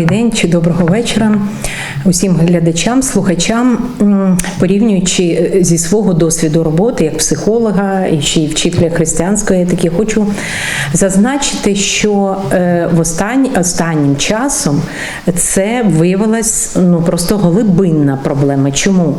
Добрий день чи доброго вечора усім глядачам, слухачам. Порівнюючи е, зі свого досвіду роботи як психолога і ще й вчителя християнської етики, хочу зазначити, що е, в останнь, останнім часом це виявилась ну просто глибинна проблема. Чому?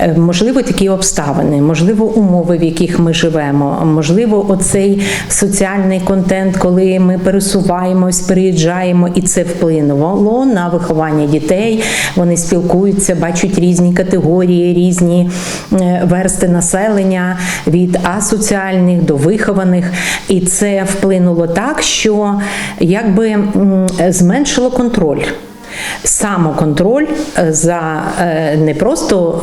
Е, Можливо, такі обставини, можливо, умови, в яких ми живемо, можливо, оцей соціальний контент, коли ми пересуваємось, переїжджаємо, і це вплинуло на виховання дітей. Вони спілкуються, бачать різні категорії, різні е, версти населення від асоціальних до вихованих, і це вплинуло так, що якби зменшило контроль. Самоконтроль е, за е, не просто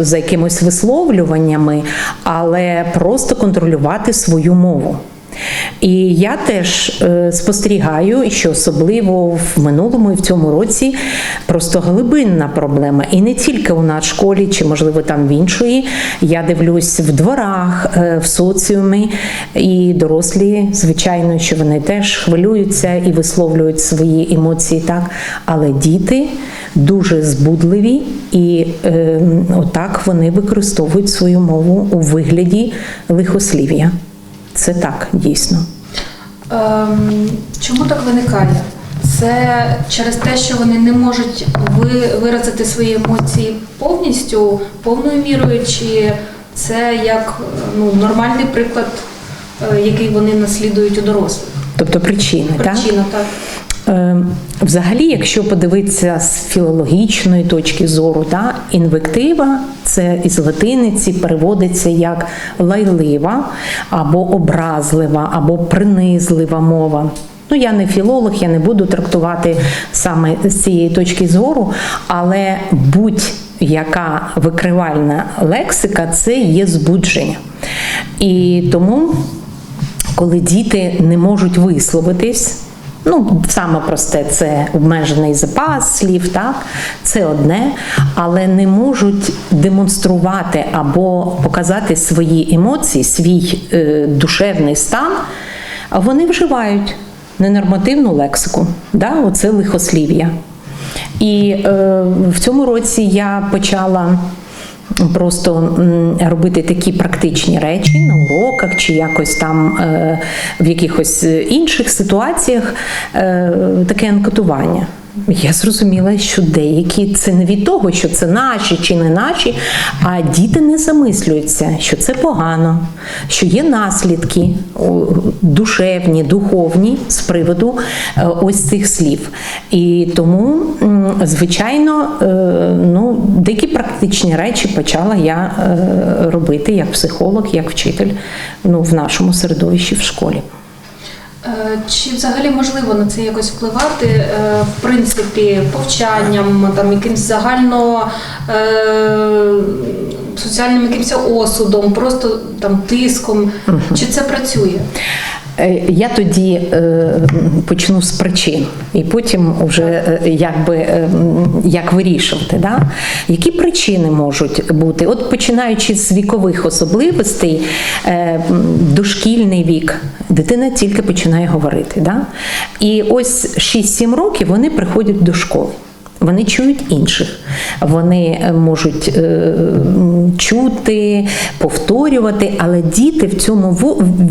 за якимось висловлюваннями, але просто контролювати свою мову. І я теж е, спостерігаю, що особливо в минулому і в цьому році просто глибинна проблема. І не тільки у нас в школі, чи можливо там в іншої. Я дивлюсь в дворах, е, в соціумі, і дорослі, звичайно, що вони теж хвилюються і висловлюють свої емоції так. Але діти дуже збудливі, і е, отак вони використовують свою мову у вигляді лихослів'я. Це так дійсно. Ем, чому так виникає? Це через те, що вони не можуть ви- виразити свої емоції повністю, повною мірою, чи це як ну, нормальний приклад, е, який вони наслідують у дорослих? Тобто причини, так? Причина так. Взагалі, якщо подивитися з філологічної точки зору, да, інвектива це із латиниці переводиться як лайлива або образлива, або принизлива мова. Ну, я не філолог, я не буду трактувати саме з цієї точки зору, але будь-яка викривальна лексика це є збудження. І тому коли діти не можуть висловитись. Ну, саме просте це обмежений запас слів, так? Це одне, але не можуть демонструвати або показати свої емоції, свій е, душевний стан, а вони вживають ненормативну лексику, да, оце лихослів'я. І е, в цьому році я почала просто робити такі практичні речі на уроках чи якось там е, в якихось інших ситуаціях е, таке анкетування. Я зрозуміла, що деякі це не від того, що це наші чи не наші, а діти не замислюються, що це погано, що є наслідки душевні, духовні з приводу е, ось цих слів. І тому, звичайно, е, ну, деякі практичні речі почала я е, робити як психолог, як вчитель ну, в нашому середовищі в школі. Е, Чи взагалі можливо на це якось впливати, в принципі, повчанням, там якимсь загально соціальним якимось осудом, просто там тиском? Чи це працює? Е, Я тоді е, почну з причин, і потім вже е, якби е, як вирішувати. Да? Які причини можуть бути? От починаючи з вікових особливостей, дошкільний вік, дитина тільки починає говорити. Да? І ось 6-7 років вони приходять до школи. Вони чують інших, вони е, можуть е, чути, повторювати, але діти в цьому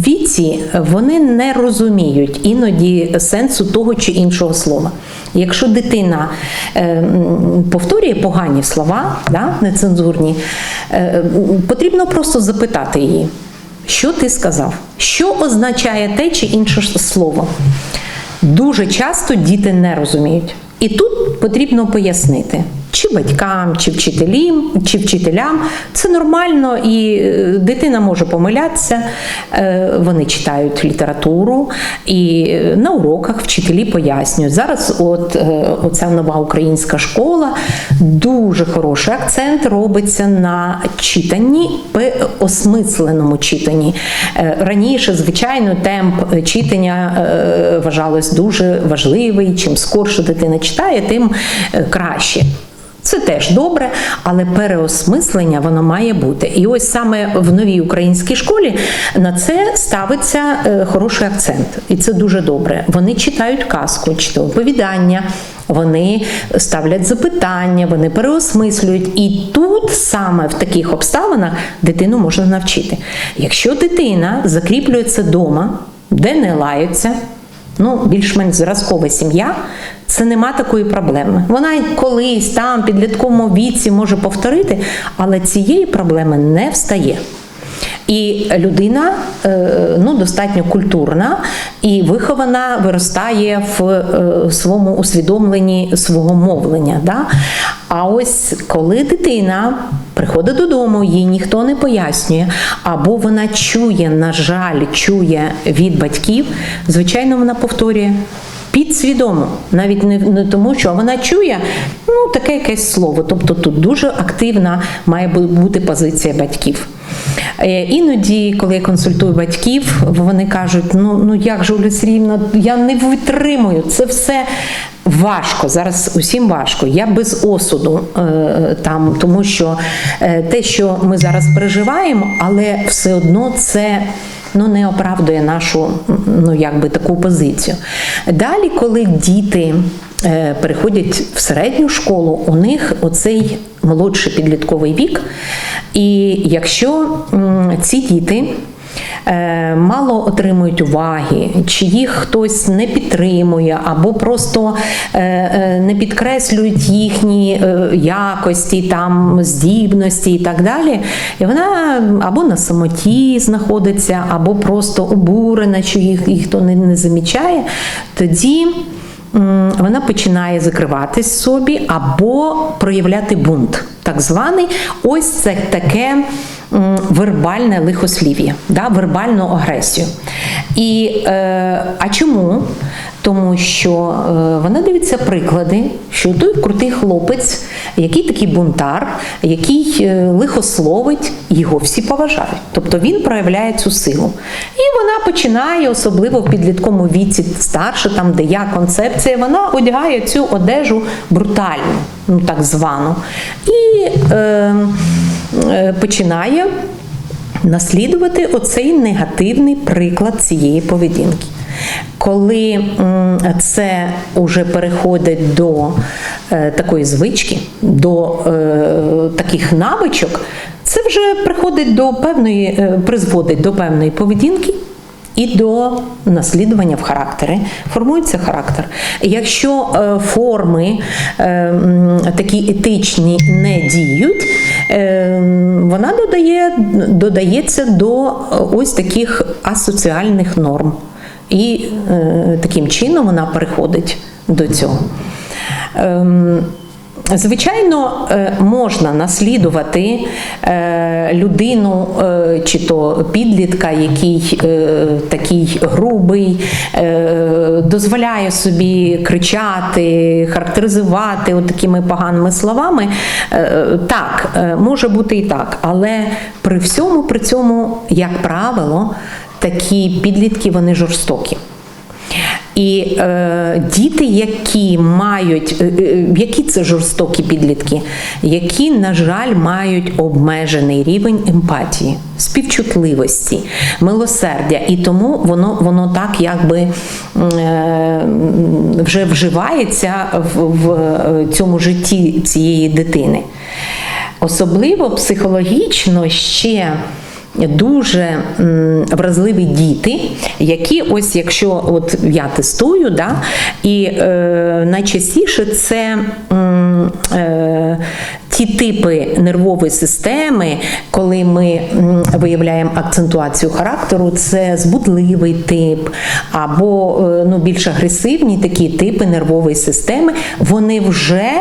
віці вони не розуміють іноді сенсу того чи іншого слова. Якщо дитина е, повторює погані слова, да, нецензурні, е, потрібно просто запитати її, що ти сказав, що означає те чи інше слово. Дуже часто діти не розуміють. І тут потрібно пояснити, чи батькам, чи вчителям, чи вчителям це нормально, і е, дитина може помилятися. Е, Вони читають літературу, і е, на уроках вчителі пояснюють. Зараз, от оця нова українська школа, дуже хороший акцент робиться на читанні, осмисленому читанні. Раніше, звичайно, темп читання вважалось дуже важливий. Чим скорше дитина читає, тим краще. Це теж добре, але переосмислення воно має бути. І ось саме в новій українській школі на це ставиться е, хороший акцент, і це дуже добре. Вони читають казку, чи оповідання. Вони ставлять запитання, вони переосмислюють. І тут саме в таких обставинах дитину можна навчити. Якщо дитина закріплюється вдома, де не лаються, ну, більш-менш зразкова сім'я, це нема такої проблеми. Вона колись там, підлітковому віці може повторити, але цієї проблеми не встає. І людина е, ну, достатньо культурна і вихована виростає в е, своєму усвідомленні свого мовлення. Да? А ось коли дитина приходить додому, їй ніхто не пояснює, або вона чує, на жаль, чує від батьків, звичайно, вона повторює. Підсвідомо, навіть не, не тому, що вона чує ну таке якесь слово. Тобто тут дуже активна має бути позиція батьків. Е, Іноді, коли я консультую батьків, вони кажуть: ну, ну як же Сергіївна, я не витримую, це все важко. Зараз усім важко. Я без осуду е, там, тому що е, те, що ми зараз переживаємо, але все одно це ну, не оправдує нашу ну, якби, таку позицію. Далі, коли діти е, переходять в середню школу, у них оцей молодший підлітковий вік. І якщо м, ці діти мало отримують уваги, чи їх хтось не підтримує, або просто е, е, не підкреслюють їхні е, якості, там, здібності і так далі, і вона або на самоті знаходиться, або просто обурена, що їх ніхто не, не замічає, тоді вона починає закриватись собі або проявляти бунт, так званий. Ось це таке вербальне лихослів'я, да, вербальну агресію. І, е, а чому? Тому що е, вона дивиться приклади, що той крутий хлопець, який такий бунтар, який е, лихословить, його всі поважають. Тобто він проявляє цю силу. І вона починає, особливо в підлітковому віці, старше, там, де я концепція, вона одягає цю одежу брутальну, ну так звану. І е, е, починає наслідувати оцей негативний приклад цієї поведінки. Коли це вже переходить до е, такої звички, до е, таких навичок, це вже приходить до певної, е, призводить до певної поведінки, і до наслідування в характері. Формується характер. Якщо форми такі етичні не діють, вона додає, додається до ось таких асоціальних норм. І е, таким чином вона переходить до цього. Ем, Звичайно, е, можна наслідувати е, людину е, чи то підлітка, який е, такий грубий, дозволяє собі кричати, характеризувати такими поганими словами. Так, може бути і так, але при всьому при цьому, як правило, такі підлітки вони жорстокі. І е, діти, які мають, е, е, які це жорстокі підлітки, які, на жаль, мають обмежений рівень емпатії, співчутливості, милосердя, і тому воно, воно так якби е, вже вживається в, в е, цьому житті цієї дитини. Особливо психологічно ще дуже вразливі діти, які, ось якщо от я тестую, да, і е, найчастіше це е, ті типи нервової системи, коли ми виявляємо акцентуацію характеру, це збудливий тип, або е, ну, більш агресивні такі типи нервової системи, вони вже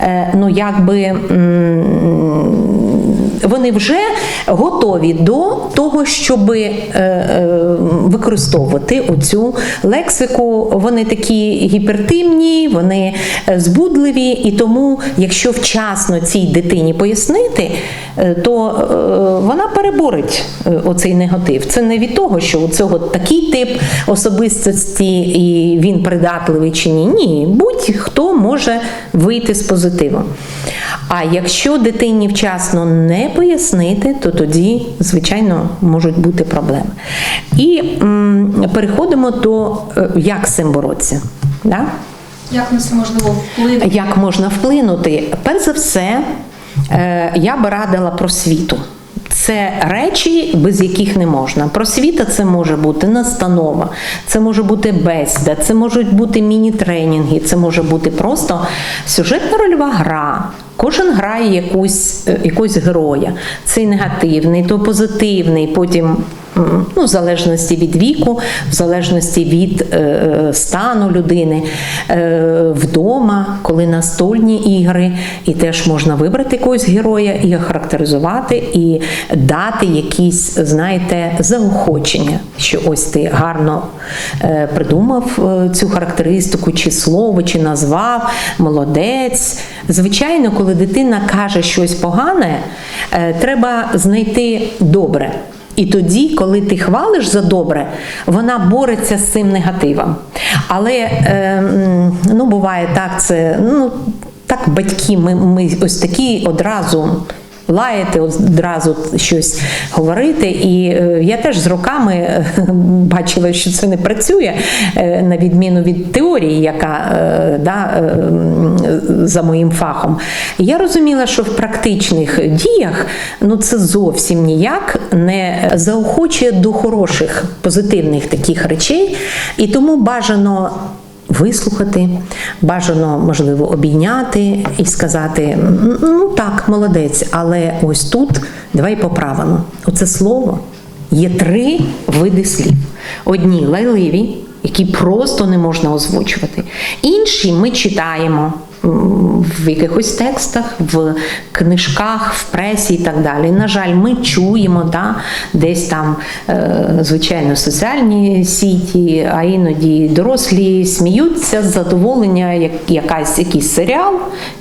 е, ну, якби. Вони вже готові до того, щоб е, е, використовувати оцю лексику. Вони такі гіпертимні, вони е, збудливі, і тому, якщо вчасно цій дитині пояснити, то вона переборить оцей негатив. Це не від того, що у цього такий тип особистості і він придатливий чи ні. Ні, будь-хто може вийти з позитивом. А якщо дитині вчасно не пояснити, то тоді, звичайно, можуть бути проблеми. І м, переходимо до е, як з цим боротися. Да? Як на це можливо вплинути? Як можна вплинути? Перш за все, е, я би радила просвіту. Це речі, без яких не можна. Просвіта це може бути настанова, це може бути бесіда, це можуть бути міні-тренінги, це може бути просто сюжетна рольова гра. Кожен грає якусь, е, якогось героя. Цей негативний, то позитивний, потім ну, в залежності від віку, в залежності від е, е, стану людини, е, вдома, коли настольні ігри, і теж можна вибрати якогось героя і охарактеризувати, і дати якісь, знаєте, заохочення, що ось ти гарно е, придумав е, цю характеристику, чи слово, чи назвав, молодець. Звичайно, коли дитина каже щось погане, е, треба знайти добре. І тоді, коли ти хвалиш за добре, вона бореться з цим негативом. Але е, ну, буває так, це ну, так батьки, ми, ми ось такі одразу. Лаяти, одразу щось говорити. І е, я теж з роками е, бачила, що це не працює, е, на відміну від теорії, яка да, за моїм фахом. Я розуміла, що в практичних діях ну, це зовсім ніяк не заохочує до хороших, позитивних таких речей, і тому бажано вислухати, бажано, можливо, обійняти і сказати: ну так, молодець, але ось тут давай поправимо. Оце слово є три види слів: одні лайливі, які просто не можна озвучувати, інші ми читаємо. В якихось текстах, в книжках, в пресі і так далі. На жаль, ми чуємо да, десь там, е, звичайно, соціальні сіті, а іноді дорослі сміються з задоволення, як якась, якийсь серіал,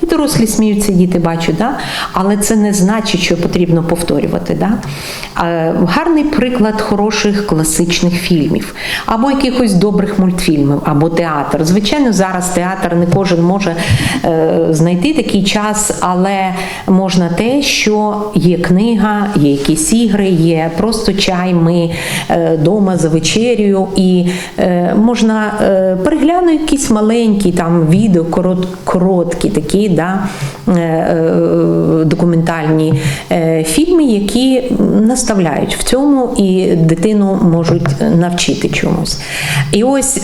і дорослі сміються, діти бачать, да? але це не значить, що потрібно повторювати. Да? Е, Гарний приклад хороших класичних фільмів, або якихось добрих мультфільмів, або театр. Звичайно, зараз театр не кожен може знайти такий час, але можна те, що є книга, є якісь ігри, є просто чай. Ми вдома за вечерю, і е, можна е, переглянути якісь маленькі там відео, корот, короткі такі, да, е, е, документальні е, фільми, які наставляють в цьому і дитину можуть навчити чомусь. І ось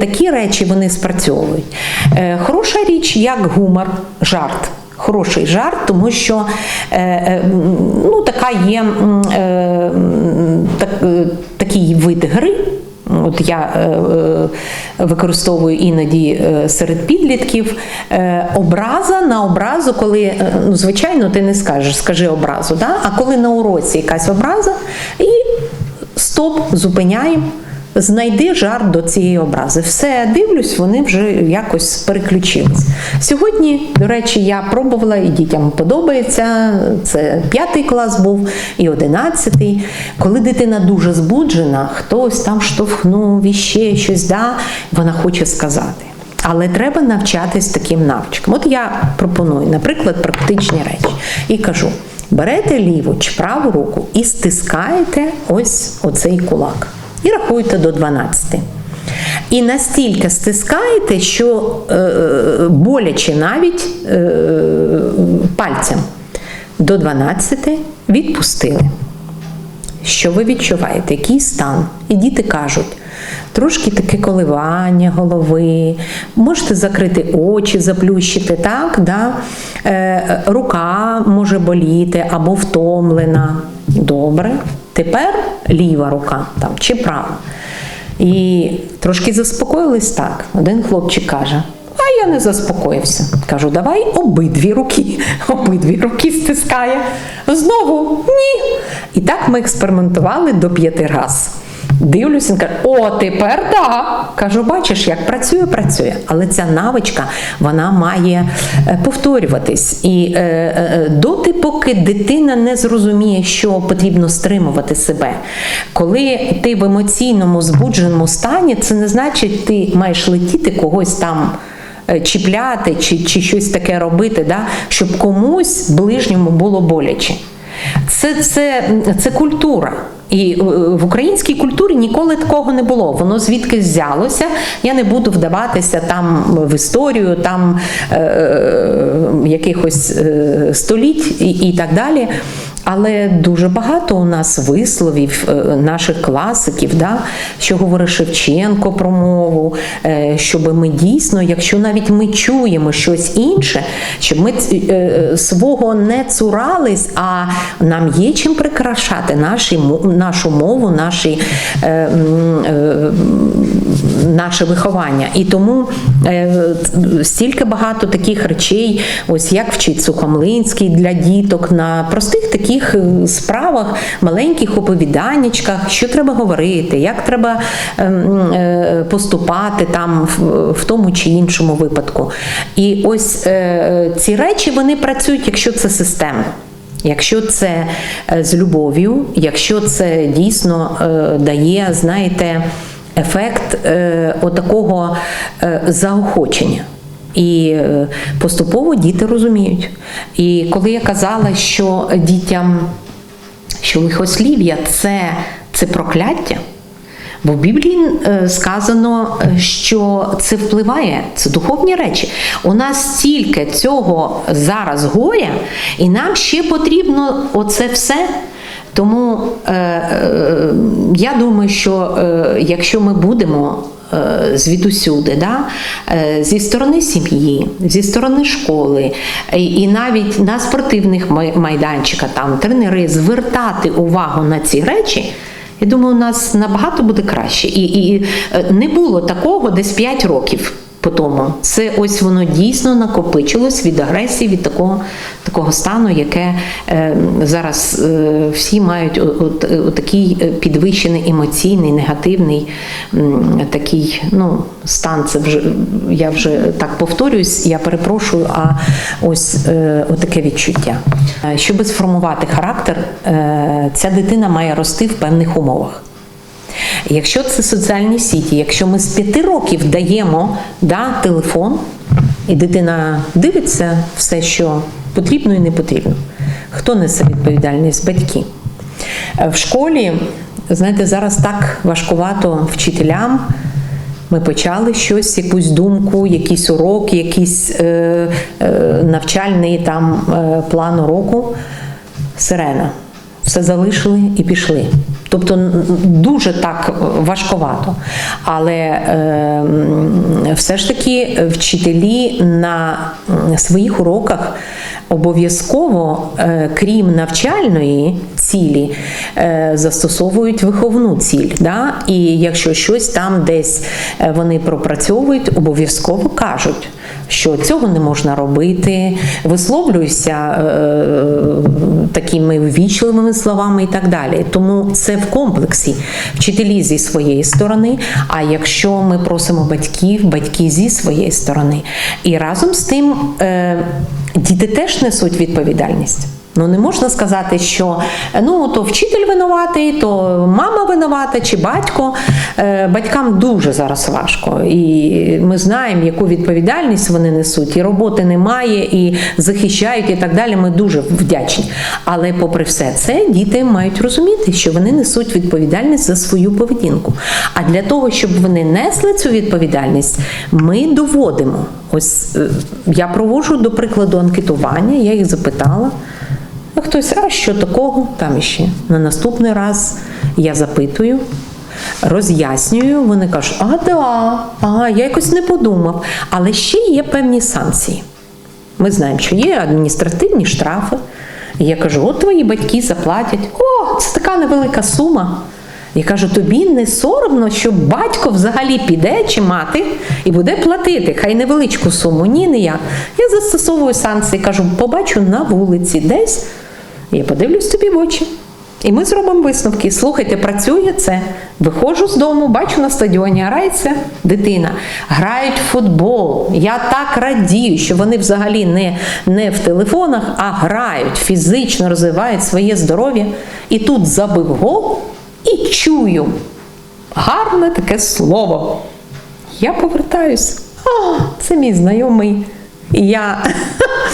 такі речі вони спрацьовують. Е, Хороша річ, як гумор, жарт. Хороший жарт, тому що е, е, ну, така є е, так, такий вид гри. От я використовую іноді серед підлітків образа на образу, коли, ну, звичайно, ти не скажеш, скажи образу, да? а коли на уроці якась образа, і стоп, зупиняємо. Знайди жарт до цієї образи. Все, дивлюсь, вони вже якось переключились. Сьогодні, до речі, я пробувала і дітям подобається. Це п'ятий клас був і одинадцятий. Коли дитина дуже збуджена, хтось там штовхнув і ще щось, да, вона хоче сказати. Але треба навчатись таким навичкам. От я пропоную, наприклад, практичні речі. І кажу: берете ліву чи праву руку і стискаєте ось оцей кулак. І рахуйте до 12. І настільки стискаєте, що е, боляче навіть е, пальцем. До 12 відпустили. Що ви відчуваєте? Який стан? І діти кажуть, трошки таке коливання голови, можете закрити очі, заплющити, так? Да? Е, рука може боліти або втомлена. Добре. Тепер ліва рука там, чи права. І трошки заспокоїлись так. Один хлопчик каже: А я не заспокоївся. Кажу, давай обидві руки. Обидві руки стискає. Знову ні. І так ми експериментували до п'яти разів. Дивлюся, він каже, о, тепер да. Кажу, бачиш, як працює, працює. Але ця навичка вона має е, повторюватись. І е, е, доти, поки дитина не зрозуміє, що потрібно стримувати себе. Коли ти в емоційному збудженому стані, це не значить, ти маєш летіти когось там. е, Чіпляти чи, чи щось таке робити, да? щоб комусь ближньому було боляче. Це, це, це культура. І е, в українській культурі ніколи такого не було. Воно звідки взялося. Я не буду вдаватися там в історію, там е, е, якихось е, століть і, і так далі. Але дуже багато у нас висловів е, наших класиків, да, що говорить Шевченко про мову, е, щоб ми дійсно, якщо навіть ми чуємо щось інше, щоб ми е, свого не цурались, а нам є чим прикрашати наші, нашу мову, наші, наше виховання. І тому стільки багато таких речей, ось як вчить Сухомлинський для діток на простих таких е, справах, маленьких оповіданнячках, що треба говорити, як треба ем, е, поступати там в, тому чи іншому випадку. І ось е, ці речі вони працюють, якщо це системно. Якщо це з любов'ю, якщо це дійсно дає, знаєте, ефект отакого заохочення. І е, поступово діти розуміють. І коли я казала, що дітям, що лихослів'я це, це прокляття, Бо в Біблії е, сказано, е, що це впливає, це духовні речі. У нас стільки цього зараз горя, і нам ще потрібно оце все. Тому е, е, я думаю, що е, якщо ми будемо звідусюди, да? е, зі сторони сім'ї, зі сторони школи, і, навіть на спортивних май- майданчиках, там тренери звертати увагу на ці речі. Я думаю, у нас набагато буде краще. І, і е, не було такого десь 5 років по тому. Це ось воно дійсно накопичилось від агресії, від такого, такого стану, яке е, зараз е, всі мають о- от, е, такий е, підвищений емоційний, негативний м, такий ну, стан. Це вже я вже так повторююсь, я перепрошую, а ось е, отаке відчуття. Е, Щоб сформувати характер, е, ця дитина має рости в певних умовах. Якщо це соціальні сіті, якщо ми з п'яти років даємо да, телефон, і дитина дивиться все, що потрібно і не потрібно, хто несе відповідальність? Батьки. Е, В школі, знаєте, зараз так важкувато вчителям. Ми почали щось, якусь думку, якийсь урок, якийсь е, е, навчальний там е, план уроку. Сирена. Все залишили і пішли. Тобто дуже так важковато. Але е, все ж таки вчителі на своїх уроках обов'язково, е, крім навчальної цілі, е, застосовують виховну ціль. Да? І якщо щось там десь е, вони пропрацьовують, обов'язково кажуть що цього не можна робити, висловлююся е, такими ввічливими словами і так далі. Тому це в комплексі вчителі зі своєї сторони. А якщо ми просимо батьків, батьки зі своєї сторони. І разом з тим е, діти теж несуть відповідальність. Ну не можна сказати, що ну то вчитель винуватий, то мама винувата чи батько. Е, Батькам дуже зараз важко, і ми знаємо, яку відповідальність вони несуть, і роботи немає, і захищають, і так далі. Ми дуже вдячні. Але, попри все це, діти мають розуміти, що вони несуть відповідальність за свою поведінку. А для того, щоб вони несли цю відповідальність, ми доводимо. Ось е, я проводжу до прикладу анкетування, я їх запитала. А хтось, а що такого? Там іще. На наступний раз я запитую, роз'яснюю, вони кажуть, а да, ага, я якось не подумав. Але ще є певні санкції. Ми знаємо, що є адміністративні штрафи. Я кажу, от твої батьки заплатять. О, це така невелика сума. Я кажу, тобі не соромно, що батько взагалі піде чи мати і буде платити, хай невеличку суму. Ні, не я. Я застосовую санкції, кажу, побачу на вулиці десь, я подивлюсь тобі в очі. І ми зробимо висновки. Слухайте, працює це. Виходжу з дому, бачу на стадіоні, грається дитина. Грають в футбол. Я так радію, що вони взагалі не, не в телефонах, а грають, фізично розвивають своє здоров'я. І тут забив гол і чую гарне таке слово. Я повертаюсь. А, це мій знайомий. І я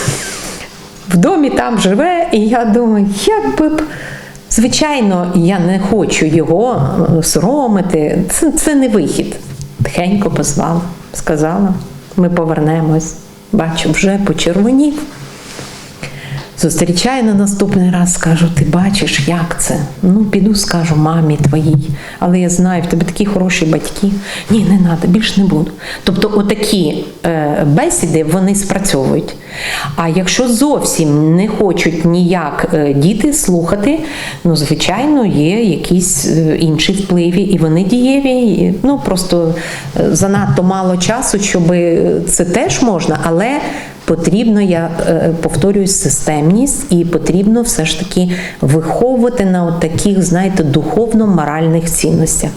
в домі там живе, і я думаю, як би б. Звичайно, я не хочу його е, соромити. Це, це не вихід. Тихенько позвала, сказала, ми повернемось. Бачу, вже почервонів. Зустрічаю на наступний раз, скажу, ти бачиш, як це? Ну, піду, скажу мамі твоїй, але я знаю, в тебе такі хороші батьки. Ні, не треба, більш не буду. Тобто, отакі е, бесіди вони спрацьовують. А якщо зовсім не хочуть ніяк е, діти слухати, ну, звичайно, є якісь е, інші впливи, і вони дієві. і, Ну, просто е, занадто мало часу, щоб це теж можна, але. Потрібно, я е, повторюю, системність, і потрібно все ж таки виховувати на от таких, знаєте, духовно-моральних цінностях.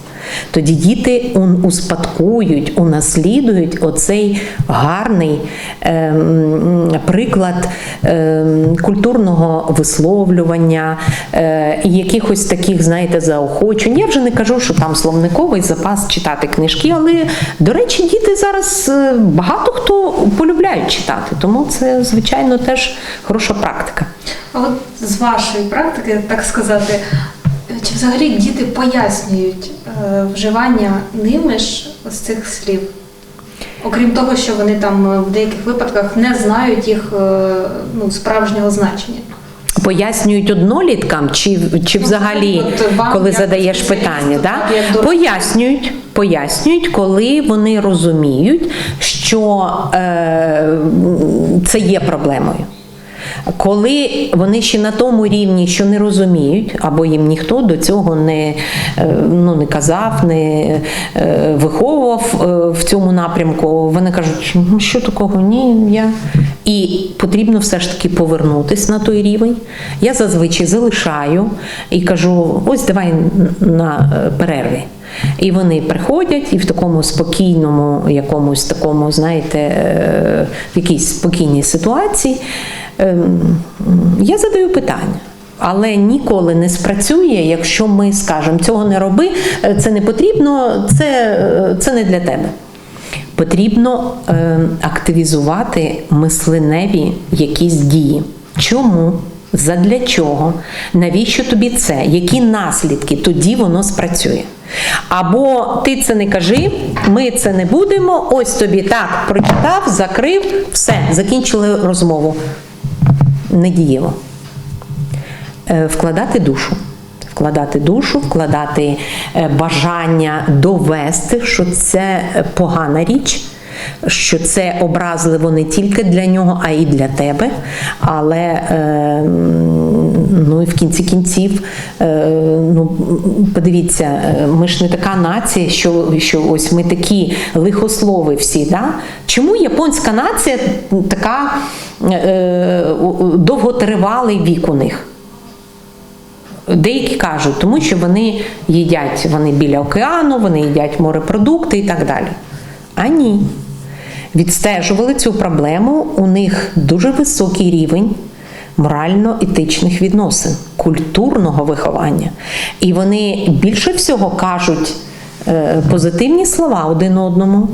Тоді діти успадкують, унаслідують оцей гарний ем, приклад ем, культурного висловлювання е, і якихось таких, знаєте, заохочень. Я вже не кажу, що там словниковий запас читати книжки, але, до речі, діти зараз е, багато хто полюбляють читати, тому це, звичайно, теж хороша практика. А от з вашої практики, так сказати, чи взагалі діти пояснюють е, вживання ними ж ось цих слів? Окрім того, що вони там е, в деяких випадках не знають їх е, ну, справжнього значення. Пояснюють одноліткам, чи, чи Ну, взагалі, коли задаєш питання, да? пояснюють, пояснюють, коли вони розуміють, що е, це є проблемою. Коли вони ще на тому рівні, що не розуміють, або їм ніхто до цього не, е, ну, не казав, не е, виховував е, в цьому напрямку, вони кажуть, «Ну, що такого? Ні, я. І потрібно все ж таки повернутися на той рівень. Я зазвичай залишаю і кажу: ось давай на перерві. І вони приходять і в такому спокійному, якомусь такому, знаєте, в якійсь спокійній ситуації. Ем, Я задаю питання. Але ніколи не спрацює, якщо ми скажемо, цього не роби, е, це не потрібно, це, е, це не для тебе. Потрібно е, активізувати мисленеві якісь дії. Чому? Задля чого? Навіщо тобі це? Які наслідки? Тоді воно спрацює. Або ти це не кажи, ми це не будемо. Ось тобі так прочитав, закрив, все, закінчили розмову. Недієво. Е, Вкладати душу. Вкладати душу, вкладати е, бажання довести, що це погана річ, що це образливо не тільки для нього, а й для тебе. Але е, ну, і в кінці кінців, е, ну, подивіться, е, ми ж не така нація, що, що ось ми такі лихослови всі. Да? Чому японська нація така е, довготривалий вік у них? Деякі кажуть, тому що вони їдять вони біля океану, вони їдять морепродукти і так далі. А ні. Відстежували цю проблему, у них дуже високий рівень морально-етичних відносин, культурного виховання. І вони більше всього кажуть е, позитивні слова один одному.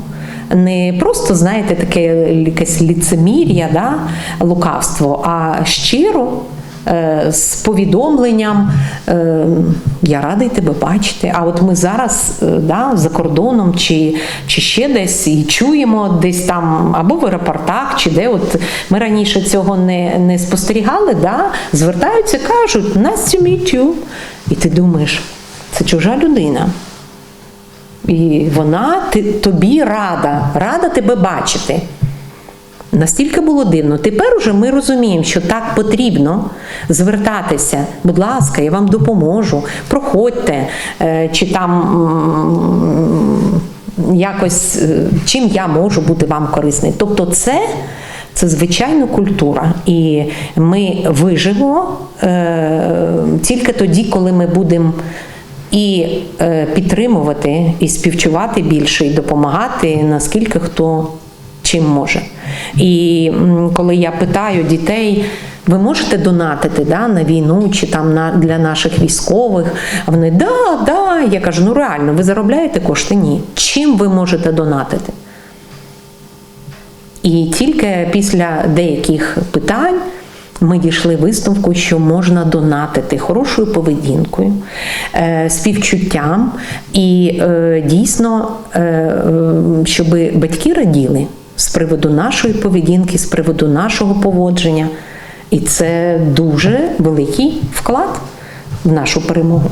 Не просто, знаєте, таке якесь ліцемір'я, да, лукавство, а щиро з повідомленням е, я радий тебе бачити. А от ми зараз е, да, за кордоном чи, чи ще десь і чуємо десь там або в аеропортах, чи де от ми раніше цього не, не спостерігали, да, звертаються, кажуть nice to meet you. І ти думаєш, це чужа людина. І вона тобі рада, рада тебе бачити. Настільки було дивно. Тепер уже ми розуміємо, що так потрібно звертатися. Будь ласка, я вам допоможу. Проходьте, е, чи там якось е, чим я можу бути вам корисний. Тобто, це. Це звичайно культура, і ми виживемо е, тільки тоді, коли ми будемо і е, підтримувати, і співчувати більше, і допомагати, наскільки хто чим може. І коли я питаю дітей, ви можете донатити да, на війну чи там на, для наших військових? Вони да, да. Я кажу, ну реально, ви заробляєте кошти? Ні. Чим ви можете донатити? І тільки після деяких питань ми дійшли висновку, що можна донатити хорошою поведінкою, е, співчуттям і е, дійсно, е, щоб батьки раділи з приводу нашої поведінки, з приводу нашого поводження. І це дуже великий вклад в нашу перемогу.